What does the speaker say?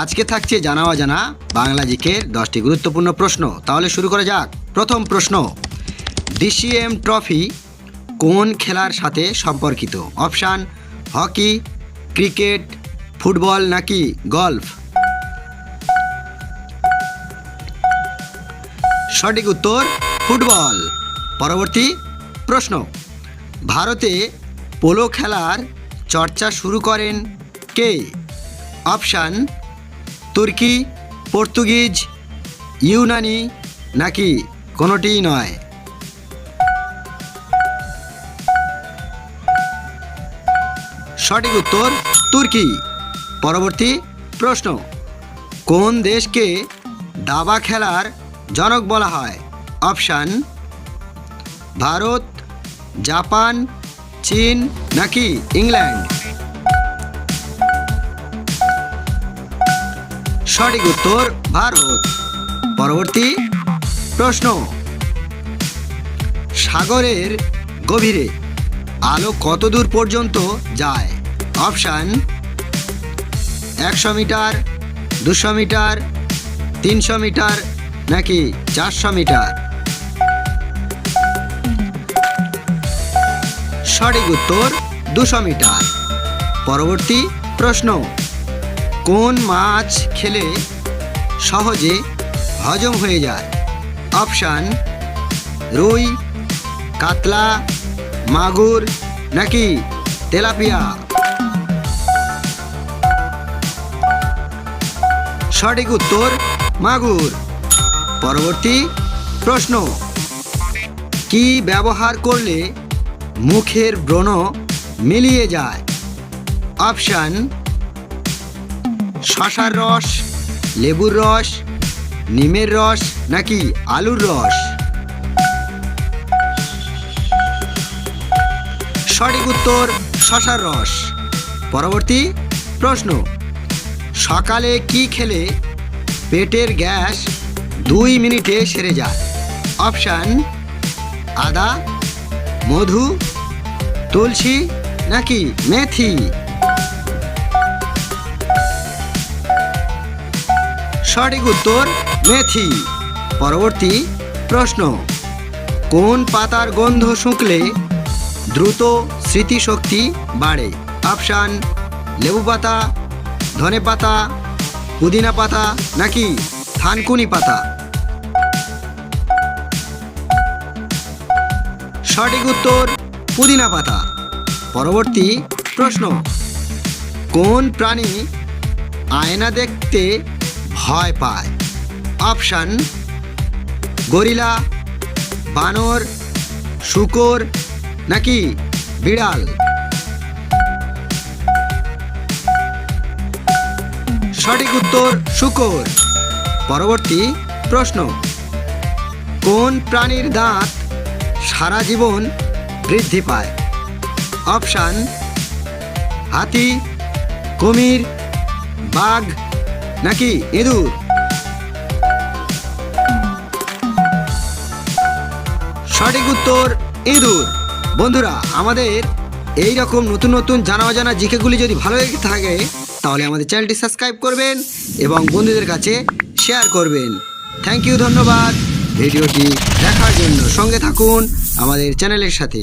আজকে থাকছে জানা অজানা বাংলা জিকের দশটি গুরুত্বপূর্ণ প্রশ্ন। তাহলে শুরু করা যাক। প্রথম প্রশ্ন, ডিসিএম ট্রফি কোন খেলার সাথে সম্পর্কিত? অপশান, হকি, ক্রিকেট, ফুটবল নাকি গল্ফ? সঠিক উত্তর, ফুটবল। পরবর্তী প্রশ্ন, ভারতে পোলো খেলার চর্চা শুরু করেন কে? অপশান তুর্কি, পর্তুগিজ, ইউনানি নাকি কোনোটিই নয়? সঠিক উত্তর, তুর্কি। পরবর্তী প্রশ্ন। কোন দেশকে দাবা খেলার জনক বলা হয়? অপশান, ভারত, জাপান, চীন নাকি ইংল্যান্ড? সঠিক উত্তর ভারত। পরবর্তী প্রশ্ন। সাগরের গভীরে আলো কত দূর পর্যন্ত যায়? অপশান, একশো মিটার, দুশো মিটার, তিনশো মিটার নাকি চারশো মিটার? সঠিক উত্তর দুশো মিটার। পরবর্তী প্রশ্ন। কোন মাছ খেলে সহজে হজম হয়ে যায়? অপশান, রুই, কাতলা, মাগুর নাকি তেলাপিয়া? সঠিক উত্তর, মাগুর। পরবর্তী প্রশ্ন, কি ব্যবহার করলে মুখের ব্রণ মিলিয়ে যায়? অপশান শশার রস, লেবুর রস, নিমের রস নাকি আলুর রস? সঠিক উত্তর, শশার রস। পরবর্তী প্রশ্ন। সকালে কি খেলে পেটের গ্যাস দুই মিনিটে সেরে যায়? অপশান, আদা, মধু, তুলসী নাকি মেথি? সঠিক উত্তর মেথি। পরবর্তী প্রশ্ন, কোন পাতার গন্ধ শুঁকলে দ্রুত স্মৃতিশক্তি বাড়ে? অপশান, লেবু পাতা, ধনে পাতা, পুদিনা পাতা নাকি থানকুনি পাতা? সঠিক উত্তর পুদিনা পাতা। পরবর্তী প্রশ্ন, কোন প্রাণী আয়না দেখতে ভয় পায়। অপশান গরিলা, বানর, শুকর, নাকি বিড়াল? সঠিক উত্তর, শুকর। পরবর্তী প্রশ্ন, কোন প্রাণীর দাঁত সারা জীবন বৃদ্ধি পায়? অপশান হাতি, কুমির, বাঘ নাকি, ইঁদুর? সঠিক উত্তর, ইঁদুর। বন্ধুরা, আমাদের এই রকম নতুন নতুন জানা অজানা জিকেগুলি যদি ভালো লেগে থাকে, তাহলে আমাদের চ্যানেলটি সাবস্ক্রাইব করবেন এবং বন্ধুদের কাছে শেয়ার করবেন। থ্যাংক ইউ, ধন্যবাদ। ভিডিওটি দেখার জন্য সঙ্গে থাকুন আমাদের চ্যানেলের সাথে।